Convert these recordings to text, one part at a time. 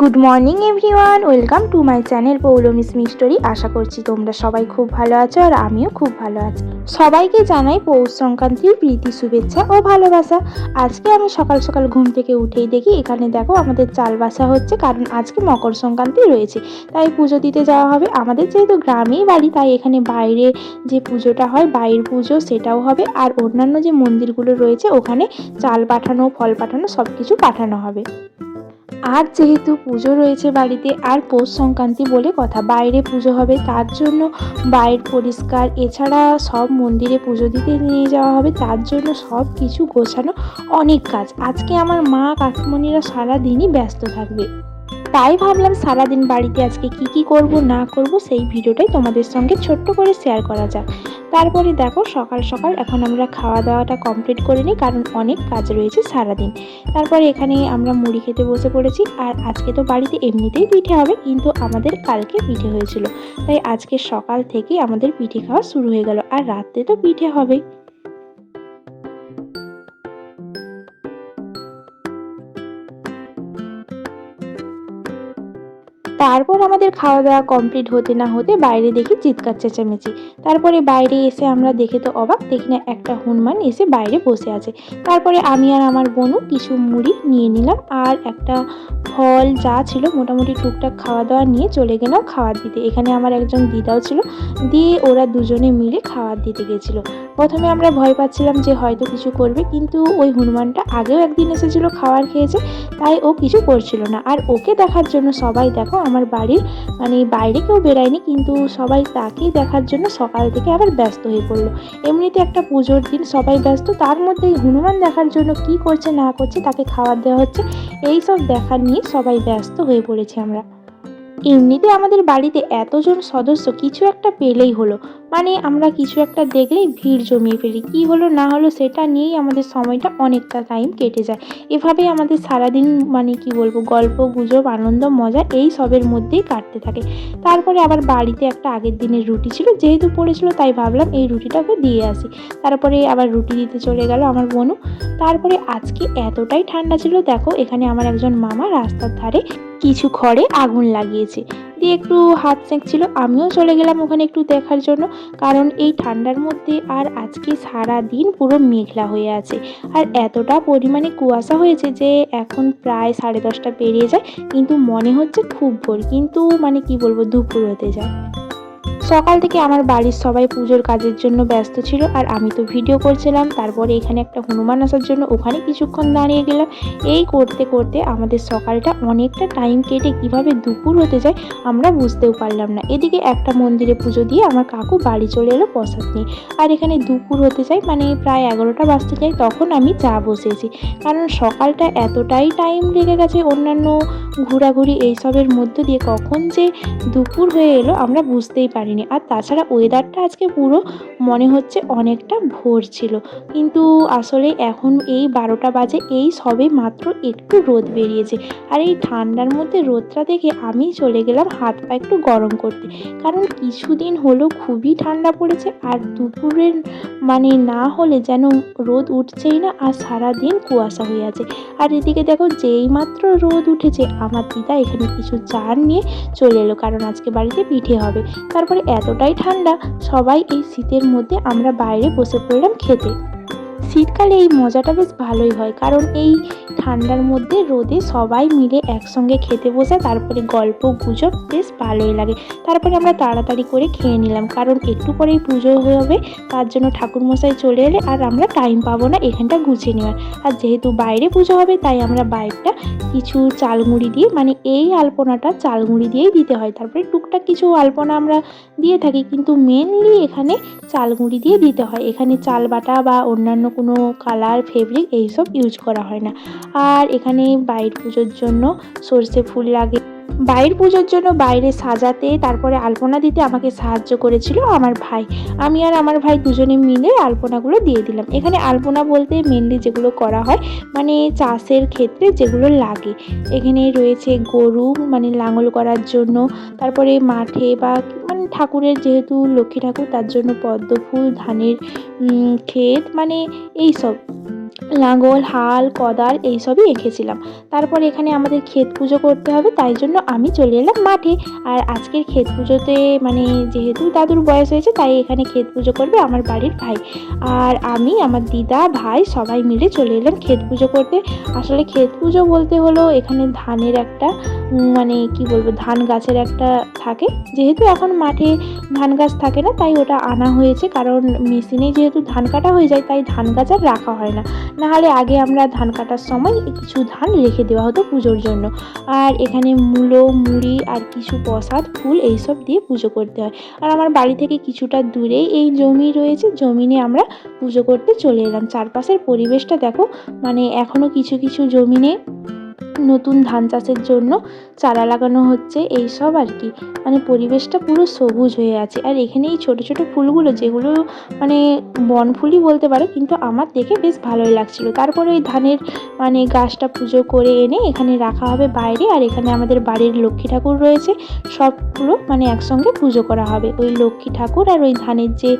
Good morning everyone welcome to my channel Poulomi's Mystery আশা করছি তোমরা সবাই খুব ভালো আছো আর আমিও খুব ভালো আছি। সবাইকে জানাই পৌষ সংক্রান্তির প্রীতি, শুভেচ্ছা ও ভালোবাসা। আজকে আমি সকাল সকাল ঘুম থেকে উঠেই দেখি এখানে দেখো আমাদের চাল বাসা হচ্ছে, কারণ আজকে মকর সংক্রান্তি রয়েছে। তাই পুজো দিতে যাওয়া হবে। আমাদের যেহেতু গ্রামেই বাড়ি, তাই এখানে বাইরে যে পুজোটা হয় বাইরের পুজো সেটাও হবে। আর অন্যান্য যে মন্দিরগুলো রয়েছে, ওখানে চাল পাঠানো, ফল পাঠানো সব কিছু পাঠানো হবে। আর যেহেতু পুজো রয়েছে বাড়িতে আর পৌষ সংক্রান্তি বলে কথা, বাইরে পুজো হবে, তার জন্য বাইর পরিষ্কার, এছাড়া সব মন্দিরে পুজো দিতে নিয়ে যাওয়া হবে, তার জন্য সব কিছু গোছানো অনেক কাজ। আজকে আমার মা কাকিমণিরা সারাদিনই ব্যস্ত থাকবে। তাই ভাবলাম সারাদিন বাড়িতে আজকে কি কি করব, না করব, সেই ভিডিওটাই তোমাদের সঙ্গে ছোট্ট করে শেয়ার করা যাক। তারপরে দেখো, সকাল সকাল এখন আমরা খাওয়া দাওয়াটা কমপ্লিট করে নিই, কারণ অনেক কাজ রয়েছে সারাদিন। তারপরে এখানে আমরা মুড়ি খেতে বসে পড়েছি, আর আজকে তো বাড়িতে এমনিতেই পিঠে হবে, কিন্তু আমাদের কালকে পিঠে হয়েছিল। তাই আজকে সকাল থেকে আমাদের পিঠে খাওয়া শুরু হয়ে গেল, আর রাত্রে তো পিঠে হবেই। তারপর আমাদের খাওয়া দাওয়া কমপ্লিট হতে না হতে বাইরে দেখি চিৎকার চেঁচামেচি। তারপরে বাইরে এসে আমরা দেখে তো অবাক, দেখি না একটা হনুমান এসে বাইরে বসে আছে। তারপরে আমি আর আমার বোনও কিছু মুড়ি নিয়ে নিলাম আর একটা ফল যা ছিল মোটামুটি টুকটাক খাওয়া দাওয়া নিয়ে চলে গেলাম খাবার দিতে। এখানে আমার একজন দিদাও ছিল, দিয়ে ওরা দুজনে মিলে খাবার দিতে গেছিল। প্রথমে আমরা ভয় পাচ্ছিলাম যে হয়তো কিছু করবে, কিন্তু ওই হনুমানটা আগেও একদিন এসেছিল খাবার খেয়েছে, তাই ও কিছু করছিল না। আর ওকে দেখার জন্য সবাই দেখো আমার বাড়ির মানে বাইরে কেউ বেরায়নি, কিন্তু সবাই তাকেই দেখার জন্য সকাল থেকে আবার ব্যস্ত হয়ে পড়ল। এমনিতে একটা পুজোর দিন, সবাই ব্যস্ত, তার মধ্যে হনুমান দেখার জন্য কি করছে, না করছে, তাকে খাবার দেওয়া হচ্ছে, এই সব দেখার নিয়ে সবাই ব্যস্ত হয়ে পড়েছি আমরা। এমনিতে আমাদের বাড়িতে এতজন সদস্য, কিছু একটা পেলেই হলো। মানে আমরা কিছু একটা দেখলেই ভিড় জমিয়ে ফেলি। কি হলো না হলো সেটা নিয়েই আমাদের সময়টা অনেকটা টাইম কেটে যায়। এভাবেই আমাদের সারাদিন মানে কি বলব, গল্প, গুজব, আনন্দ, মজা এই সবের মধ্যেই কাটতে থাকে। তারপরে আবার বাড়িতে একটা আগের দিনের রুটি ছিল, যেহেতু পড়েছিল তাই ভাবলাম এই রুটিটাকে দিয়ে আসি। তারপরে আবার রুটি দিতে চলে গেল আমার বোনু। তারপরে আজকে এতটাই ঠান্ডা ছিল, দেখো এখানে আমার একজন মামা রাস্তার ধারে কিছু খড়ে আগুন লাগিয়েছে। দিয়ে একটু হাত ছিল। আমিও চলে গেলাম ওখানে একটু দেখার জন্য। কারণ এই ঠান্ডার মধ্যে আর আজকে সারা দিন পুরো মেঘলা হয়ে আছে। আর এতটা পরিমাণে কুয়াশা হয়েছে যে এখন প্রায় সাড়ে দশটা পেরিয়ে যায়। কিন্তু মনে হচ্ছে খুব ভোর। কিন্তু মানে কি বলব, দুপুর হতে যায়। সকাল থেকে আমার বাড়ির সবাই পুজোর কাজের জন্য ব্যস্ত ছিল আর আমি তো ভিডিও করছিলাম, তারপরে এখানে একটা হনুমান আসার জন্য ওখানে কিছুক্ষণ দাঁড়িয়ে গেলাম। এই করতে করতে আমাদের সকালটা অনেকটা টাইম কেটে কীভাবে দুপুর হতে যায় আমরা বুঝতেও পারলাম না। এদিকে একটা মন্দিরে পুজো দিয়ে আমার কাকু বাড়ি চলে এলো প্রসাদ নিয়ে। আর এখানে দুপুর হতে যায় মানে প্রায় এগারোটা বাজতে যায়, তখন আমি চা বসেছি কারণ সকালটা এতটাই টাইম লেগে গেছে অন্যান্য ঘোরাঘুরি এইসবের মধ্য দিয়ে, কখন যে দুপুর হয়ে এলো আমরা বুঝতেই পারিনি আর তাছাড়া ওয়েদারটা আজকে পুরো মনে হচ্ছে অনেকটা ভোর ছিল। কিন্তু আসলে এখন এই বারোটা বাজে, এই সবে মাত্র একটু রোদ বেরিয়েছে। আর এই ঠান্ডার মধ্যে রোদটা দেখে আমি চলে গেলাম হাত পা একটু গরম করতে। কারণ কিছুদিন হলো খুবই ঠান্ডা পড়েছে আর দুপুরের মানে না হলে যেন রোদ উঠছেই না আর সারা দিন কুয়াশা হয়ে আছে। আর এদিকে দেখো যেই মাত্র রোদ উঠেছে, আমার দিদা এখানে কিছু চার নিয়ে চলে এলো। কারণ আজকে বাড়িতে পিঠে হবে। তারপরে এতটাই ঠান্ডা সবাই এই শীতের মধ্যে আমরা বাইরে বসে পড়লাম খেতে। শীতকালে এই মজাটা বেশ ভালোই হয়, কারণ এই ঠান্ডার মধ্যে রোদে সবাই মিলে একসঙ্গে খেতে বসে, তারপরে গল্প গুজব বেশ ভালোই লাগে। তারপরে আমরা তাড়াতাড়ি করে খেয়ে নিলাম, কারণ একটু পরেই পুজো হয়ে হবে, তার জন্য ঠাকুরমশাই চলে এলে আর আমরা টাইম পাবো না এখানটা গুছিয়ে নেওয়ার। আর যেহেতু বাইরে পুজো হবে, তাই আমরা বাইকটা কিছু চালমুড়ি দিয়ে মানে এই আলপনাটা চালমুড়ি দিয়েই দিতে হয়। তারপরে টুকটাক কিছু আলপনা আমরা দিয়ে থাকি, কিন্তু মেনলি এখানে চালমুড়ি দিয়ে দিতে হয়। এখানে চাল বাটা বা অন্যান্য কোনো কালার ফেব্রিক এইসব ইউজ করা হয় না। আর এখানে বাইর পুজোর জন্য সর্ষে ফুল লাগে। বাইরের পুজোর জন্য বাইরে সাজাতে, তারপরে আলপনা দিতে আমাকে সাহায্য করেছিল আমার ভাই। আমি আর আমার ভাই দুজনে মিলে আলপনাগুলো দিয়ে দিলাম। এখানে আলপনা বলতে মেনলি যেগুলো করা হয় মানে চাষের ক্ষেত্রে যেগুলো লাগে। এখানে রয়েছে গরু মানে লাঙল করার জন্য। তারপরে মাঠে বা ঠাকুরের যেহেতু লক্ষ্মী ঠাকুর তার জন্য পদ্ম ফুল ধানের ক্ষেত মানে এই সব। লাঙল হাল, কোদাল এইসবই এঁকেছিলাম তারপর এখানে আমাদের ক্ষেত পুজো করতে হবে, তাই জন্য আমি চলে এলাম মাঠে। আর আজকের ক্ষেত পুজোতে মানে যেহেতু দাদুর বয়স হয়েছে, তাই এখানে ক্ষেত পুজো করবে আমার বাড়ির ভাই। আর আমি, আমার দিদা, ভাই সবাই মিলে চলে এলাম ক্ষেত পুজো করতে। আসলে ক্ষেত পুজো বলতে হলো এখানে ধানের একটা মানে কি বলব, ধান গাছের একটা থাকে। যেহেতু এখন মাঠে ধান গাছ থাকে না, তাই ওটা আনা হয়েছে। কারণ মেশিনে যেহেতু ধান কাটা হয়ে যায়, তাই ধান গাছ আর রাখা হয় না। নাহলে আগে আমরা ধান কাটার সময় কিছু ধান রেখে দেওয়া হতো পুজোর জন্য। আর এখানে মূলো, মুড়ি আর কিছু প্রসাদ, ফুল এইসব দিয়ে পুজো করতে হয়। আর আমার বাড়ি থেকে কিছুটা দূরে এই জমি রয়েছে, জমিনে আমরা পুজো করতে চলে এলাম। চারপাশের পরিবেশটা দেখো মানে এখনও কিছু কিছু জমিনে নতুন ধান চাষের জন্য চারা লাগানো হচ্ছে, এই সব আর কি। মানে পরিবেশটা পুরো সবুজ হয়ে আছে। আর এখানে এই ছোটো ছোটো ফুলগুলো, যেগুলো মানে বনফুলই বলতে পারো, কিন্তু আমার দেখে বেশ ভালোই লাগছিল। তারপরে ওই ধানের মানে গাছটা পুজো করে এনে এখানে রাখা হবে বাইরে, আর এখানে আমাদের বাড়ির লক্ষ্মী ঠাকুর রয়েছে। সবগুলো মানে একসঙ্গে পুজো করা হবে। ওই লক্ষ্মী ঠাকুর আর ওই ধানের যে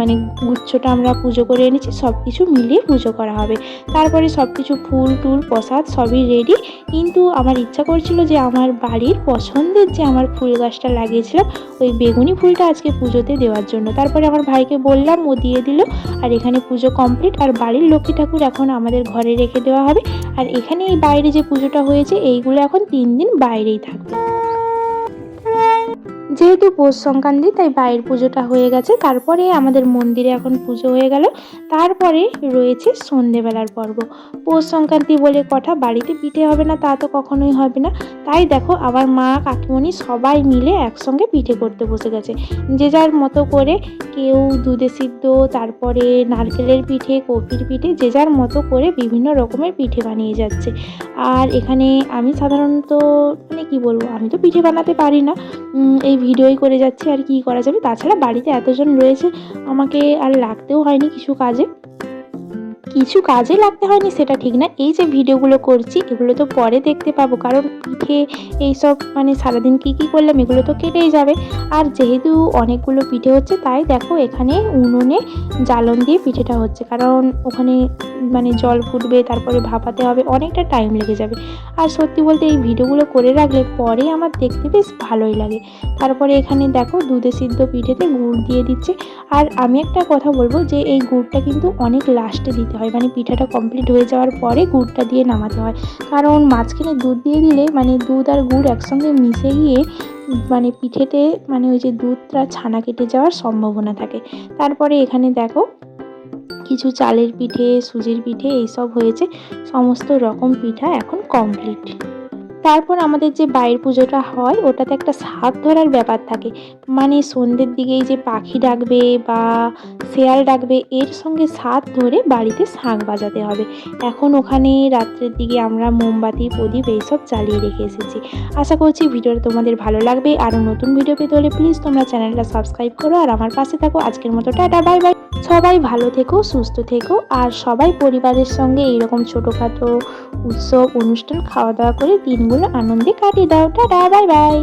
মানে গুচ্ছটা আমরা পুজো করে এনেছি সব কিছু মিলিয়ে পুজো করা হবে। তারপরে সব কিছু ফুল, টুল, প্রসাদ সবই রেডি কিন্তু আমার ইচ্ছা করছিল যে আমার বাড়ির পছন্দের যে আমার ফুল গাছটা লাগিয়েছিলাম ওই বেগুনি ফুলটা আজকে পুজোতে দেওয়ার জন্য। তারপরে আমার ভাইকে বললাম, ও দিয়ে দিল, আর এখানে পুজো কমপ্লিট আর বাড়ির লক্ষ্মী ঠাকুর এখন আমাদের ঘরে রেখে দেওয়া হবে। আর এখানে এই বাইরে যে পুজোটা হয়েছে, এইগুলো এখন তিন দিন বাইরেই থাকবে। যেহেতু পৌষ সংক্রান্তি, তাই বাইরের পুজোটা হয়ে গেছে। তারপরে আমাদের মন্দিরে এখন পুজো হয়ে গেল। তারপরে রয়েছে সন্ধেবেলার পর্ব। পৌষ সংক্রান্তি বলে কথা, বাড়িতে পিঠে হবে না, তা তো কখনোই হবে না। তাই দেখো, আবার মা কাকিমণি সবাই মিলে একসঙ্গে পিঠে করতে বসে গেছে। যে যার মতো করে কেউ দুধে সিদ্ধ, তারপরে নারকেলের পিঠে, কপির পিঠে, যে যার মতো করে বিভিন্ন রকমের পিঠে বানিয়ে যাচ্ছে। আর এখানে আমি সাধারণত মানে কি বলব, আমি তো পিঠে বানাতে পারি না। এই ভিডিওই করে যাচ্ছি আর কি করা যাবে। তাছাড়া বাড়িতে এতজন রয়েছে, আমাকে আর লাগতেও হয়নি কিছু কাজে। কিছু কাজে লাগতে হয়নি, সেটা ঠিক না। এই যে ভিডিওগুলো করছি, এগুলো তো পরে দেখতে পাবো, কারণ পিঠে এইসব মানে সারাদিন কী কী করলাম, এগুলো তো কেটেই যাবে। আর যেহেতু অনেকগুলো পিঠে হচ্ছে, তাই দেখো এখানে উনুনে জ্বালন দিয়ে পিঠেটা হচ্ছে। কারণ ওখানে মানে জল ফুটবে, তারপরে ভাপাতে হবে, অনেকটা টাইম লেগে যাবে। আর সত্যি বলতে এই ভিডিওগুলো করে রাখলে পরে আমার দেখতে বেশ ভালোই লাগে। তারপরে এখানে দেখো দুধে সিদ্ধ পিঠেতে গুড় দিয়ে দিচ্ছে। আর আমি একটা কথা বলব যে, এই গুড়টা কিন্তু অনেক লাস্টে দিতে হয়। মানে পিঠাটা কমপ্লিট হয়ে যাওয়ার পরে গুড়টা দিয়ে নামাতে হয়। কারণ মাঝখানে দুধ দিয়ে দিলে মানে দুধ আর গুড় একসঙ্গে মিশে গিয়ে মানে পিঠেতে মানে ওই যে দুধটা ছানা কেটে যাওয়ার সম্ভাবনা থাকে। তারপরে এখানে দেখো কিছু চালের পিঠে, সুজির পিঠে, এইসব হয়েছে। সমস্ত রকম পিঠা এখন কমপ্লিট তারপর আমাদের যে বাইরের পুজোটা হয়, ওটাতে একটা শাক ধরার ব্যাপার থাকে। মানে সন্ধ্যের দিকেই যে পাখি ডাকবে বা শেয়াল ডাকবে, এর সঙ্গে সাথ ধরে বাড়িতে শাঁখ বাজাতে হবে। এখন ওখানে রাত্রের দিকে আমরা মোমবাতি, প্রদীপ এইসব চালিয়ে রেখে এসেছি। আশা করছি ভিডিওটা তোমাদের ভালো লাগবে। আরও নতুন ভিডিও পেতে হলে প্লিজ তোমরা চ্যানেলটা সাবস্ক্রাইব করো আর আমার পাশে থাকো। আজকের মতো টাটা বাই বাই সবাই ভালো থেকো, সুস্থ থেকো আর সবাই পরিবারের সঙ্গে এইরকম ছোটোখাটো উৎসব, অনুষ্ঠান খাওয়া দাওয়া করে দিনগুলো আনন্দে কাটিয়ে দাও টাটা বাই বাই